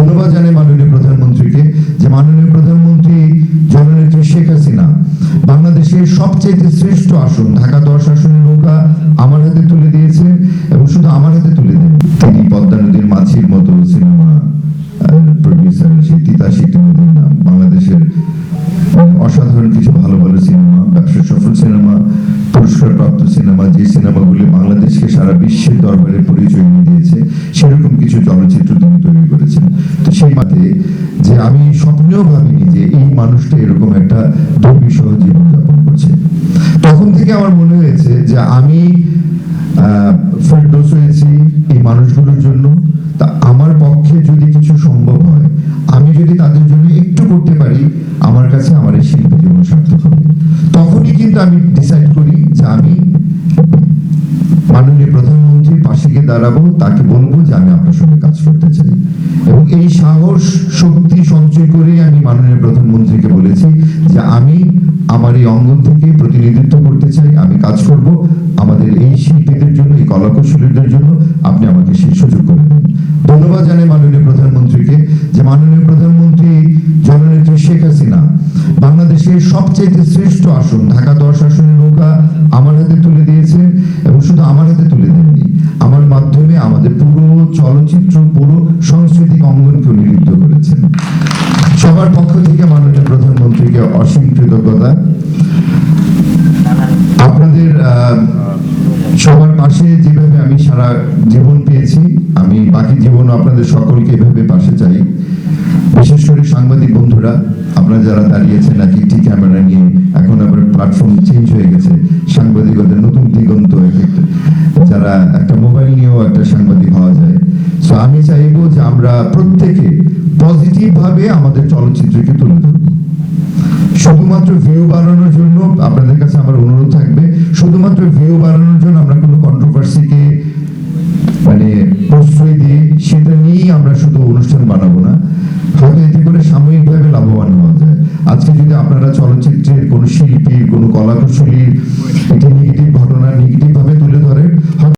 ধন্যবাদ জানাই মাননীয় প্রধানমন্ত্রীকে যে মাননীয় প্রধানমন্ত্রী জননেত্রী শেখ হাসিনা বাংলাদেশের সবচেয়ে শ্রেষ্ঠ আসন, ঢাকা দশ আসনের নৌকা আমার হাতে তুলে দিয়েছেন এবং শুধু আমার হাতে তুলে দেন, তিনি পদ্মা নদীর মাছির মতো সিনেমা প্রডিউসার সেই তিতা নদীর নাম, বাংলাদেশের অসাধারণ কিছু ভালো ভালো সিনেমা ব্যবসা সফল সিনেমা পুরস্কার প্রাপ্ত সিনেমা, যে সিনেমাগুলি বাংলাদেশকে সারা বিশ্বের দরবারে পরিচয় এনে আমি স্বপ্নেও ভাবিনি যে এই মানুষটা এরকম একটা দুর্বিষহ জীবনযাপন করছে। তখন থেকে আমার মনে হয়েছে যে আমি ফেরদোস হয়েছি এই মানুষগুলোর জন্য। তা আমার পক্ষে যদি কিছু সম্ভব হয়, আমি যদি তাদের জন্য একটু করতে পারি, আমার কাছে আমার এই শিল্পী জীবন সার্থক হবে। তখনই কিন্তু আমি ডিসাইড করি যে আমি মাননীয় প্রধানমন্ত্রীর পাশে গিয়ে দাঁড়াবো, তাকে বলব যে আমি আপনার সঙ্গে কাজ করতে চাই। এবং এই সাহস, শক্তি সঞ্চয় করে আমি মাননীয় প্রধানমন্ত্রীকে বলেছি যে আমি আমার এই অঙ্গন থেকে প্রতিনিধিত্ব করতে চাই, আমি কাজ করব। আমাদের এই শিল্পীদের জন্য, এই কলাকুশলীদের জন্য আপনি আমাকে সেই সুযোগ করে দিন। ধন্যবাদ জানাই মাননীয় প্রধানমন্ত্রীকে যে মাননীয় প্রধানমন্ত্রী জননেত্রী শেখ হাসিনা বাংলাদেশের সবচেয়ে শ্রেষ্ঠ আসন, ঢাকা দশ আসনের নৌকা আমার হাতে তুলে দিয়েছেন এবং শুধু আমার হাতে তুলে দেননি, আমার মাধ্যমে আমাদের পুরো চলচ্চিত্র, পুরো আপনাদের সবার পাশে যেভাবে আমি সারা জীবন পেয়েছি, আমি বাকি জীবন আপনাদের সকলকে এভাবে পাশে চাই। বিশেষ করে সাংবাদিক বন্ধুরা, আপনারা যারা দাঁড়িয়েছেন নাকি টি ক্যামেরা নিয়ে, এখন আবার প্ল্যাটফর্ম চেঞ্জ হয়ে গেছে, সাংবাদিকদের নতুন দিগন্ত যারা একটা মোবাইল নিয়েও একটা সাংবাদিক হওয়া যায়। সো আমি চাইব যে আমরা প্রত্যেকে পজিটিভ ভাবে আমাদের চলচ্চিত্রকে তুলে ধরবো শুধুমাত্র ভিউ বাড়ানোর জন্য আপনাদের কাছে আমার অনুরোধ থাকবে, শুধুমাত্র ভিউ বাড়ানোর জন্য আমরা কোনো কন্ট্রোভার্সিকে মানে প্রশ্রয় দিয়ে সেটা নিয়েই আমরা শুধু অনুষ্ঠান বানাবো না। হয়তো এতে করে সাময়িকভাবে লাভবান হওয়া যায়। আজকে যদি আপনারা চলচ্চিত্রের কোনো শিল্পীর কোনো কলাকুশলীর